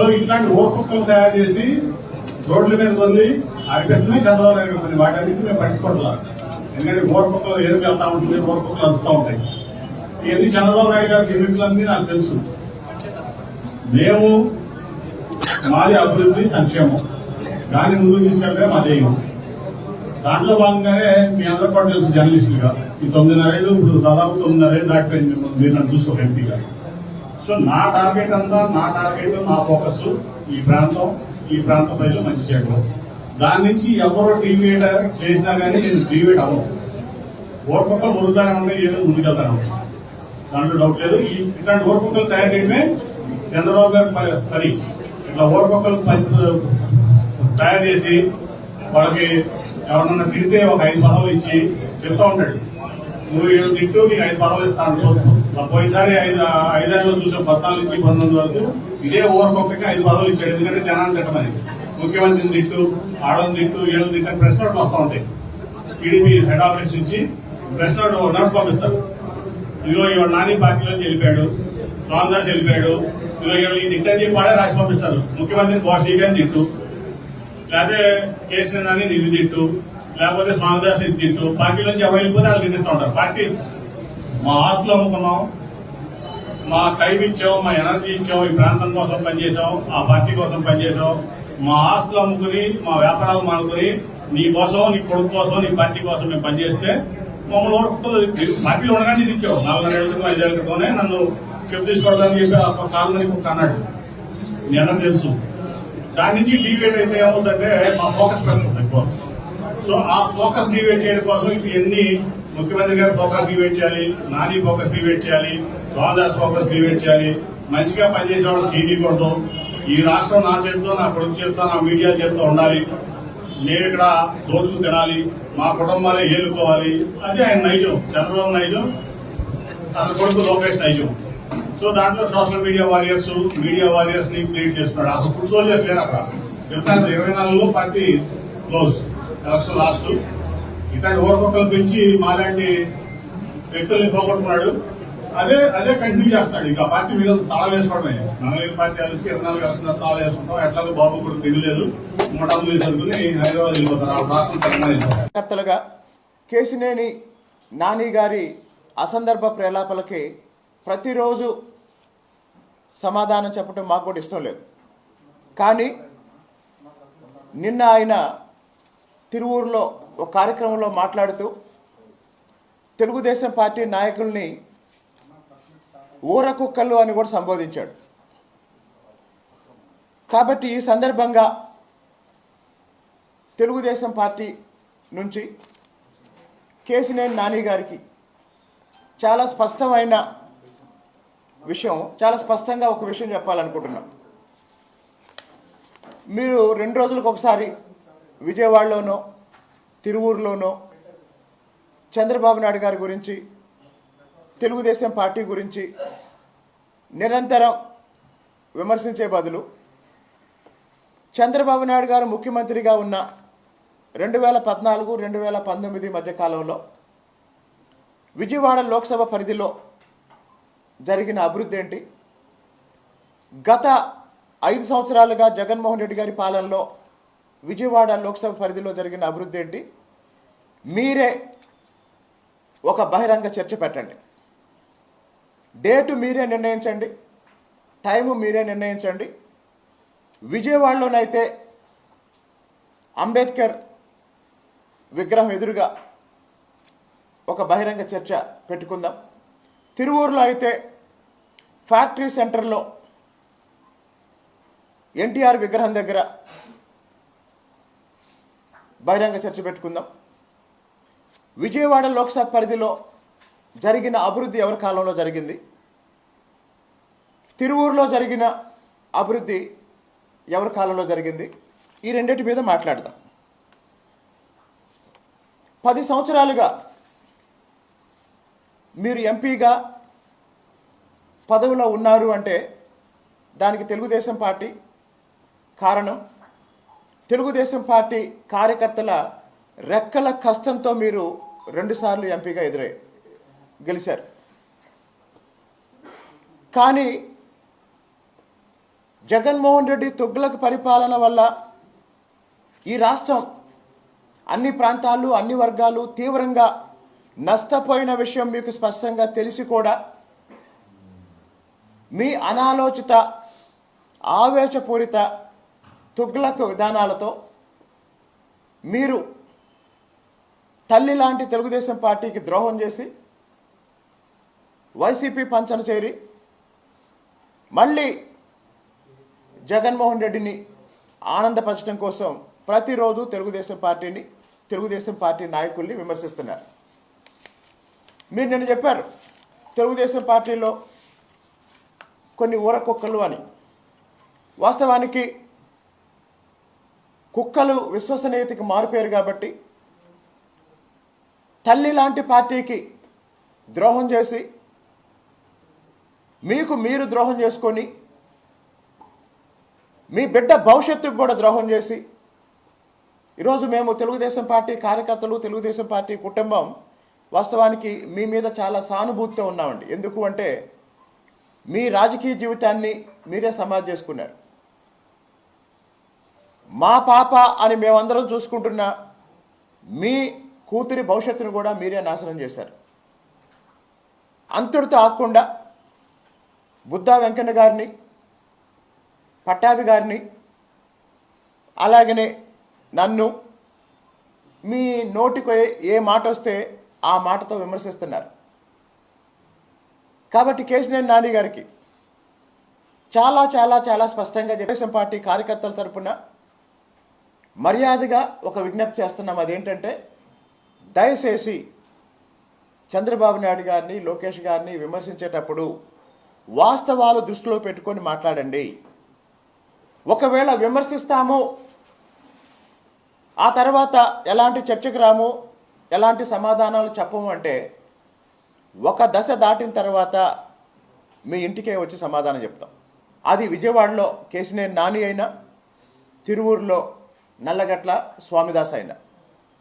So ఇట్లాంటి ఓర్పుక్కలు తయారు చేసి రోడ్ల మీద ఉంది అనిపిస్తుంది చంద్రబాబు నాయుడు కొన్ని వాటన్నిటి మేము పట్టించుకోవట్లేదు ఎందుకంటే ఓర్పుక్కలు ఎరుపు వెళ్తా ఉంటుంది ఓర్పుక్కలు అందుతూ ఉంటాయి. ఇవన్నీ చంద్రబాబు నాయుడు గారి ఎన్నికలన్నీ నాకు తెలుసు. మేము మాది అభివృద్ధి సంక్షేమం. దాన్ని ముందుకు తీసుకెళ్ళే మా ధ్యేయం. దాంట్లో భాగంగానే మీ అందరూ కూడా తెలుసు జర్నలిస్టులుగా. ఈ తొమ్మిదిన్నర ఇప్పుడు దాదాపు తొమ్మిదిన్నర దాటిపోయింది మీరు నన్ను చూసుకో ఎంపీగా. సో నా టార్గెట్ అంతా నా టార్గెట్ నా ఫోకస్ ఈ ప్రాంతం ఈ ప్రాంత ప్రజలు మంచి చేయడం. దాని నుంచి ఎవరో డివేట్ చేసినా కానీ నేను డివేట్ అవ్వను. ఓర్పక్కలు వదులుతానే ఉన్నాయి ఏదో ముందుకెళ్తాను. దాంట్లో డౌట్ లేదు. ఈ ఇట్లాంటి ఓర్పక్కలు తయారు చేయడమే చంద్రబాబు గారి పని. ఇట్లా ఓర్పక్కలు తయారు చేసి వాళ్ళకి ఎవరన్నా తిడితే ఒక ఐదు పదవులు ఇచ్చి చెప్తా ఉంటాడు. నువ్వు ఏడు తిట్టు నీకు ఐదు పదవులు ఇస్తాను. పోయినసారి ఐదు ఐదేళ్ళు చూసాం పద్నాలుగు నుంచి పంతొమ్మిది వరకు ఇదే ఓవర్కొక్కకి ఐదు పదవులు ఇచ్చాడు. ఎందుకంటే జనాన్ని తిట్టమని. ముఖ్యమంత్రిని తిట్టు ఆడని తిట్టు ఏడు తిట్టు ప్రెస్ నోట్లు వస్తూ ఉంటాయి టీడీపీ హెడ్ ఆఫీస్ నుంచి ప్రెస్ నోట్ నోట్ పంపిస్తారు. ఇదిగో ఇవాడు నాని పార్టీలోంచి వెళ్ళిపోయాడు. రామదాస్ వెళ్ళిపోయాడు. ఇదిగో ఇవాళ ఈ తిట్టని చెప్పి వాళ్ళే రాసి పంపిస్తారు. ముఖ్యమంత్రిని బాస్ అని తిట్టు. లేకపోతే కేసీఆర్ అని నిధి తిట్టు. లేకపోతే స్వామిదాస్ ఇది పార్టీ నుంచి ఎవరు వెళ్ళిపోతే వాళ్ళు తిట్టిస్తూ ఉంటారు. పార్టీ మా ఆస్తులు అమ్ముకున్నాం మా టైం ఇచ్చాం మా ఎనర్జీ ఇచ్చాం ఈ ప్రాంతం కోసం పనిచేసాం ఆ పార్టీ కోసం పనిచేసాం మా ఆస్తులు అమ్ముకుని మా వ్యాపారాలు మానుకుని నీ కోసం నీ కొడుకు కోసం నీ పార్టీ కోసం మేము పనిచేస్తే మమ్మల్ని ఓర్పుతుంది పార్టీలో ఉండగానే ఇది ఇచ్చావు. నాలుగు ఏళ్ళ క్రితం ఐదేళ్ళ క్రితమే నన్ను చెప్పు తీసుకోవడానికి చెప్పి ఆ కాలం ఒక అన్నాడు. నేను తెలుసు. దాని నుంచి డివేట్ అయితే ఏమవుతుందంటే మా ఫోకస్ పెరుగుతుంది ఎక్కువ. సో ఆ ఫోకస్ డివేట్ చేయడం కోసం ఇప్పుడు ఎన్ని ముఖ్యమంత్రి గారు ఫోకస్ డివేట్ చేయాలి నాని ఫోకస్ డివేట్ చేయాలి రామదాస్ ఫోకస్ డివేట్ చేయాలి మంచిగా పనిచేసే వాళ్ళు చేయకూడదు ఈ రాష్ట్రం నా చేతితో నా కొడుకు చేతితో నా మీడియా చేతితో ఉండాలి. నేను ఇక్కడ దోచుకు తినాలి మా కుటుంబాలే ఏలుకోవాలి. అది ఆయన నైజం చంద్రబాబు నైజం అతని కొడుకు లోకేష్ నైజం. సో దాంట్లో సోషల్ మీడియా వారియర్స్ మీడియా వారియర్స్ని క్రియేట్ చేస్తున్నాడు అసలు ఫుడ్ సోల్జర్స్ లేరు అక్కడ. ఇరవై నాలుగులో పార్టీ క్లోజ్. Election last. ఇట్లాంటి ఓవర్కొక్కలు పెంచి మాలాంటి వ్యక్తుల్ని పోగొట్టుకున్నాడు. అదే అదే కంటిన్యూ చేస్తున్నాడు. ఇంకా పార్టీ మీద తాళ వేసుకోవడమే. నలభై పార్టీ కలిసి ఇరవై నాలుగు కలిసిన తాళ వేసుకుంటాం. ఎట్లాగో బాబు కూడా తెలియలేదు మూడు వందలు చదువుకుని హైదరాబాద్ వెళ్ళిపోతారు. ఆ రాష్ట్రం తెలంగాణ వెళ్ళిపోతారు కేసినేని నాని గారి అసందర్భ ప్రేలాపలకి ప్రతిరోజు సమాధానం చెప్పడం మాకు కూడా ఇష్టం లేదు. కానీ నిన్న ఆయన తిరువూరులో ఒక కార్యక్రమంలో మాట్లాడుతూ తెలుగుదేశం పార్టీ నాయకుల్ని ఊర కుక్కలు అని కూడా సంబోధించాడు. కాబట్టి ఈ సందర్భంగా తెలుగుదేశం పార్టీ నుంచి కేసినేని నాని గారికి చాలా స్పష్టమైన విషయం చాలా స్పష్టంగా ఒక విషయం చెప్పాలనుకుంటున్నాం. మీరు రెండు రోజులకు ఒకసారి విజయవాడలోనో తిరువూరులోనో చంద్రబాబు నాయుడు గారి గురించి తెలుగుదేశం పార్టీ గురించి నిరంతరం విమర్శించే బదులు చంద్రబాబు నాయుడు గారు ముఖ్యమంత్రిగా ఉన్న రెండు వేల పద్నాలుగు రెండు వేల పంతొమ్మిది మధ్య కాలంలో విజయవాడ లోక్సభ పరిధిలో జరిగిన అభివృద్ధి ఏంటి? గత ఐదు సంవత్సరాలుగా జగన్మోహన్ రెడ్డి గారి పాలనలో విజయవాడ లోక్సభ పరిధిలో జరిగిన అభివృద్ధి ఏంటి? మీరే ఒక బహిరంగ చర్చ పెట్టండి. డేటు మీరే నిర్ణయించండి. టైము మీరే నిర్ణయించండి. విజయవాడలోనైతే అంబేద్కర్ విగ్రహం ఎదురుగా ఒక బహిరంగ చర్చ పెట్టుకుందాం. తిరువూరులో అయితే ఫ్యాక్టరీ సెంటర్లో ఎన్టీఆర్ విగ్రహం దగ్గర బహిరంగ చర్చ పెట్టుకుందాం. విజయవాడ లోక్సభ పరిధిలో జరిగిన అభివృద్ధి ఎవరి కాలంలో జరిగింది? తిరువూరులో జరిగిన అభివృద్ధి ఎవరి కాలంలో జరిగింది? ఈ రెండింటి మీద మాట్లాడదాం. పది సంవత్సరాలుగా మీరు ఎంపీగా పదవిలో ఉన్నారు అంటే దానికి తెలుగుదేశం పార్టీ కారణం. తెలుగుదేశం పార్టీ కార్యకర్తల రెక్కల కష్టంతో మీరు రెండుసార్లు ఎంపీగా ఎదురై గెలిచారు. కానీ జగన్మోహన్ రెడ్డి తుగ్లక్ పరిపాలన వల్ల ఈ రాష్ట్రం అన్ని ప్రాంతాలు అన్ని వర్గాలు తీవ్రంగా నష్టపోయిన విషయం మీకు స్పష్టంగా తెలిసి కూడా మీ అనాలోచిత ఆవేశపూరిత తుగ్లక్ విధానాలతో మీరు తల్లి లాంటి తెలుగుదేశం పార్టీకి ద్రోహం చేసి వైసీపీ పంచన చేరి మళ్ళీ జగన్మోహన్ రెడ్డిని ఆనందపరచడం కోసం ప్రతిరోజు తెలుగుదేశం పార్టీని తెలుగుదేశం పార్టీ నాయకుల్ని విమర్శిస్తున్నారు. మీరు నేను చెప్పారు తెలుగుదేశం పార్టీలో కొన్ని ఊర కుక్కలు అని. వాస్తవానికి కుక్కలు విశ్వసనీయతకి మారిపోయారు కాబట్టి తల్లి లాంటి పార్టీకి ద్రోహం చేసి మీకు మీరు ద్రోహం చేసుకొని మీ బిడ్డ భవిష్యత్తుకు కూడా ద్రోహం చేసి ఈరోజు మేము తెలుగుదేశం పార్టీ కార్యకర్తలు తెలుగుదేశం పార్టీ కుటుంబం వాస్తవానికి మీ మీద చాలా సానుభూతితో ఉన్నామండి. ఎందుకు అంటే మీ రాజకీయ జీవితాన్ని మీరే సమాధి చేసుకున్నారు. మా పాప అని మేమందరం చూసుకుంటున్న మీ కూతురి భవిష్యత్తును కూడా మీరే నాశనం చేశారు. అంతుడితో ఆకుండా బుద్ధా వెంకన్న గారిని పట్టాభి గారిని అలాగనే నన్ను మీ నోటికి ఏ మాట వస్తే ఆ మాటతో విమర్శిస్తున్నారు. కాబట్టి కేసినేని నాని గారికి చాలా చాలా చాలా స్పష్టంగా తెలుగుదేశం పార్టీ కార్యకర్తల తరపున మర్యాదగా ఒక విజ్ఞప్తి చేస్తున్నాం. అదేంటంటే దయచేసి చంద్రబాబు నాయుడు గారిని లోకేష్ గారిని విమర్శించేటప్పుడు వాస్తవాలు దృష్టిలో పెట్టుకొని మాట్లాడండి. ఒకవేళ విమర్శిస్తాము ఆ తర్వాత ఎలాంటి చర్చకు రాము ఎలాంటి సమాధానాలు చెప్పము అంటే ఒక దశ దాటిన తర్వాత మీ ఇంటికే వచ్చి సమాధానం చెప్తాం. అది విజయవాడలో కేసినేని నాని అయినా తిరువూరులో నల్లగట్ల స్వామిదాస్ అయినా.